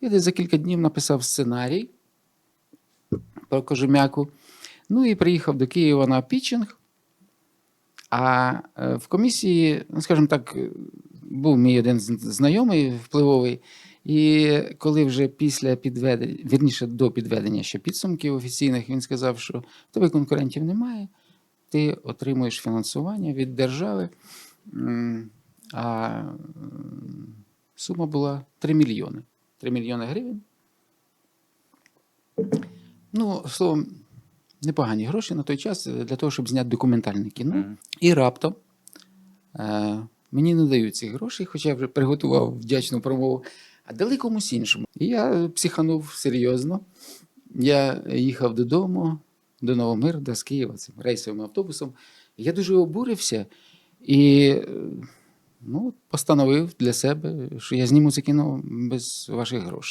Я десь за кілька днів написав сценарій про Кожем'яку. Ну і приїхав до Києва на пітчинг. А е, в комісії, ну, скажімо так, був мій один знайомий впливовий. І коли вже після підведення, вірніше до підведення ще підсумків офіційних, він сказав, що в тебе конкурентів немає, ти отримуєш фінансування від держави. А сума була 3 мільйони. 3 мільйони гривень. Ну, словом, непогані гроші на той час для того, щоб зняти документальне кіно. Мгм. І раптом е, мені не дають ці гроші, хоча я вже приготував вдячну промову, а дали комусь іншому. І я психанув серйозно. Я їхав додому, до Новомирда з Києва цим рейсовим автобусом. Я дуже обурився і ну, постановив для себе, що я зніму це кіно без ваших грошей.